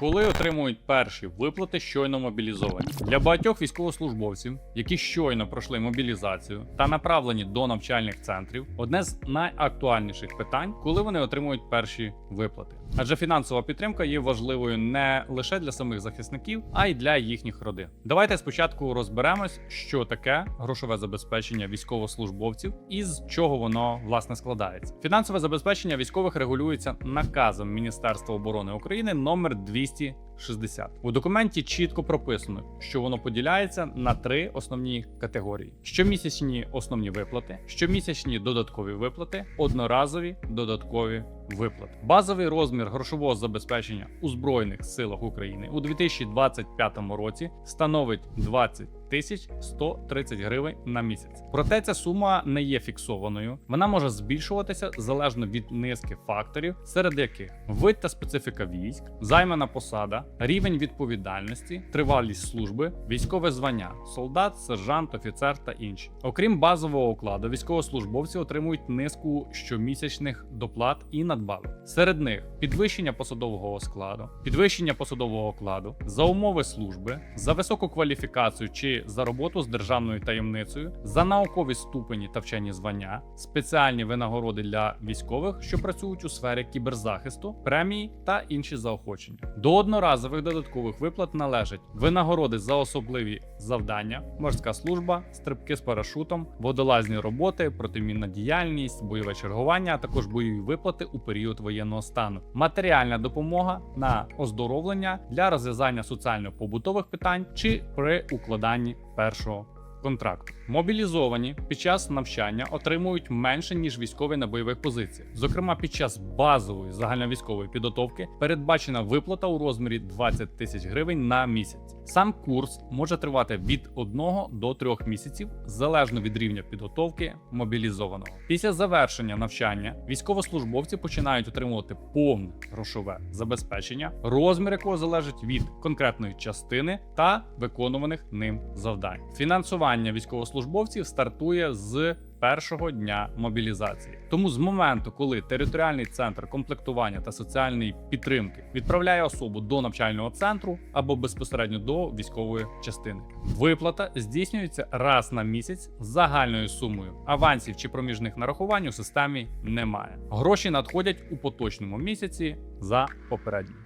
Коли отримують перші виплати щойно мобілізовані для багатьох військовослужбовців, які щойно пройшли мобілізацію та направлені до навчальних центрів, одне з найактуальніших питань, коли вони отримують перші виплати. Адже фінансова підтримка є важливою не лише для самих захисників, а й для їхніх родин. Давайте спочатку розберемось, що таке грошове забезпечення військовослужбовців і з чого воно власне складається. Фінансове забезпечення військових регулюється наказом Міністерства оборони України номер 200 260. У документі чітко прописано, що воно поділяється на три основні категорії: щомісячні основні виплати, щомісячні додаткові виплати, одноразові додаткові виплати. Базовий розмір грошового забезпечення у Збройних силах України у 2025 році становить 20 тисяч 130 гривень на місяць. Проте ця сума не є фіксованою. Вона може збільшуватися залежно від низки факторів, серед яких вид та специфіка військ, займана посада, рівень відповідальності, тривалість служби, військове звання, солдат, сержант, офіцер та інші. Окрім базового окладу, військовослужбовці отримують низку щомісячних доплат і надбавок. Серед них підвищення посадового складу, підвищення посадового окладу, за умови служби, за високу кваліфікацію чи за роботу з державною таємницею, за наукові ступені та вчені звання, спеціальні винагороди для військових, що працюють у сфері кіберзахисту, премії та інші заохочення. До одноразових додаткових виплат належать винагороди за особливі завдання, морська служба, стрибки з парашутом, водолазні роботи, протимінна діяльність, бойове чергування, а також бойові виплати у період воєнного стану, матеріальна допомога на оздоровлення для розв'язання соціально-побутових питань чи при укладанні першого. Контракту мобілізовані під час навчання отримують менше ніж військові на бойових позиціях. Зокрема, під час базової загальновійськової підготовки передбачена виплата у розмірі 20 тисяч гривень на місяць. Сам курс може тривати від 1 до 3 місяців залежно від рівня підготовки мобілізованого. Після завершення навчання військовослужбовці починають отримувати повне грошове забезпечення, розмір якого залежить від конкретної частини та виконуваних ним завдань. Фінансування військовослужбовців стартує з першого дня мобілізації. Тому з моменту, коли територіальний центр комплектування та соціальної підтримки відправляє особу до навчального центру або безпосередньо до військової частини, виплата здійснюється раз на місяць з загальною сумою. Авансів чи проміжних нарахувань у системі немає. Гроші надходять у поточному місяці за попереднім.